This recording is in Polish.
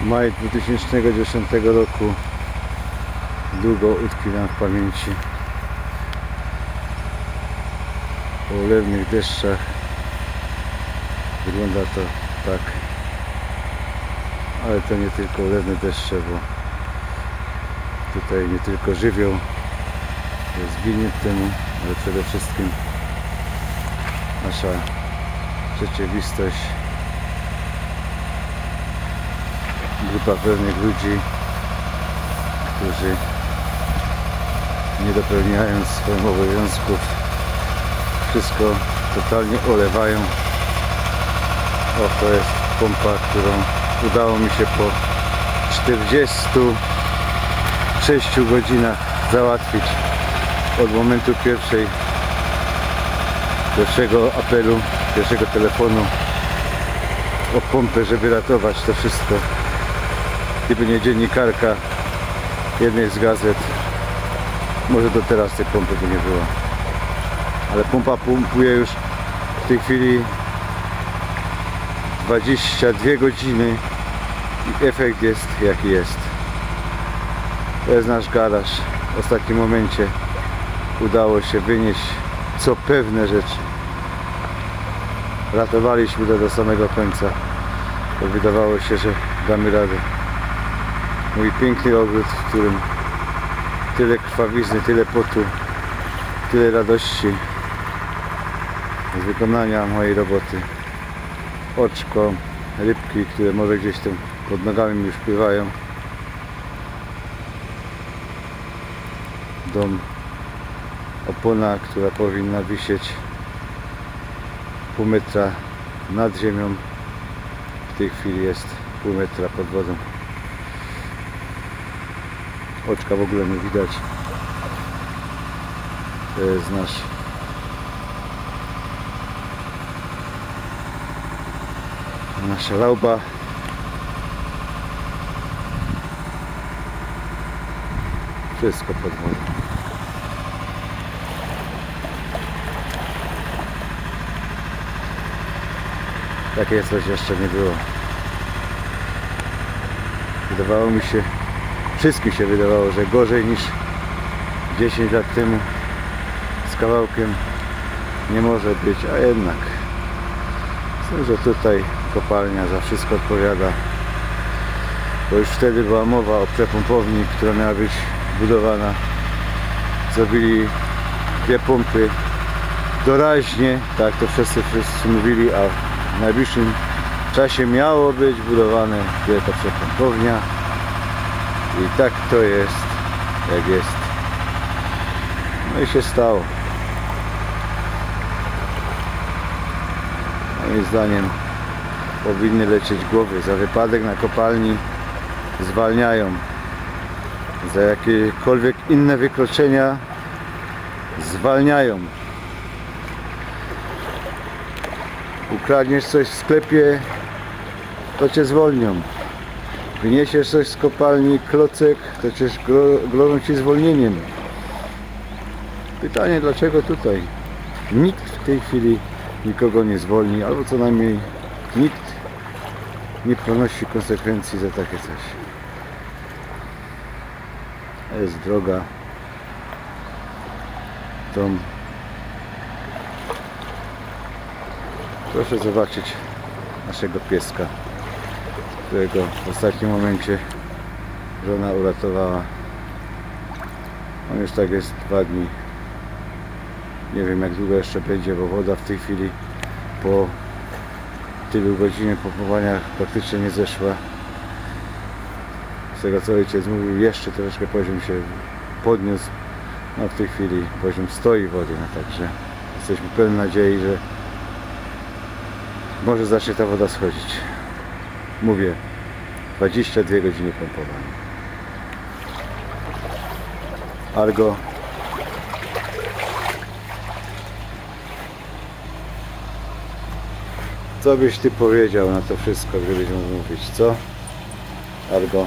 Maj 2010 roku długo utkwi nam w pamięci. Po ulewnych deszczach wygląda to tak. Ale to nie tylko ulewne deszcze, bo tutaj nie tylko żywioł jest winien temu, ale przede wszystkim nasza rzeczywistość, grupa pewnych ludzi, którzy nie dopełniając swoich obowiązków wszystko totalnie olewają. O, to jest pompa, którą udało mi się po 46 godzinach załatwić od momentu pierwszej pierwszego apelu, pierwszego telefonu o pompę, żeby ratować to wszystko. Gdyby nie dziennikarka jednej z gazet, może do teraz tej pompy by nie było. Ale pompa pompuje już w tej chwili 22 godziny i efekt jest jaki jest. To jest nasz garaż. W ostatnim momencie udało się wynieść co pewne rzeczy. Ratowaliśmy to do samego końca. To wydawało się, że damy radę. Mój piękny ogród, w którym tyle krwawizny, tyle potu, tyle radości z wykonania mojej roboty. Oczko, rybki, które może gdzieś tam pod nogami mi już pływają. Dom, opona, która powinna wisieć pół metra nad ziemią. W tej chwili jest pół metra pod wodą. Oczka w ogóle nie widać. To jest nasz nasza lauba. Wszystko pod wodą. Takie coś jeszcze nie było. Wydawało mi się, wszystkim się wydawało, że gorzej niż 10 lat temu z kawałkiem nie może być, a jednak. Myślę, że tutaj kopalnia za wszystko odpowiada bo już wtedy była mowa o przepompowni, która miała być budowana. Zrobili dwie pompy doraźnie, tak to wszyscy, wszyscy mówili, a w najbliższym czasie miało być budowane wielka przepompownia i tak to jest, jak jest. No i się stało. Moim zdaniem powinny lecieć głowy. Za wypadek na kopalni zwalniają. Za jakiekolwiek inne wykroczenia zwalniają. Ukradniesz coś w sklepie, to cię zwolnią. Wyniesiesz coś z kopalni, klocek, to gro- grożą ci zwolnieniem. Pytanie, dlaczego tutaj? Nikt w tej chwili nikogo nie zwolni, albo co najmniej nikt nie ponosi konsekwencji za takie coś. Jest droga. Dom. Proszę zobaczyć naszego pieska, którego w ostatnim momencie żona uratowała. On już tak jest dwa dni. Nie wiem jak długo jeszcze będzie, bo woda w tej chwili po tylu godzin pompowania praktycznie nie zeszła. Z tego co ojciec mówił, jeszcze troszkę poziom się podniósł. No w tej chwili poziom stoi wody, no także jesteśmy pełni nadziei, że może zacznie ta woda schodzić. Mówię, 22 godziny pompowania. Argo Co byś ty powiedział na to wszystko, gdybyś mógł mówić, co? Argo.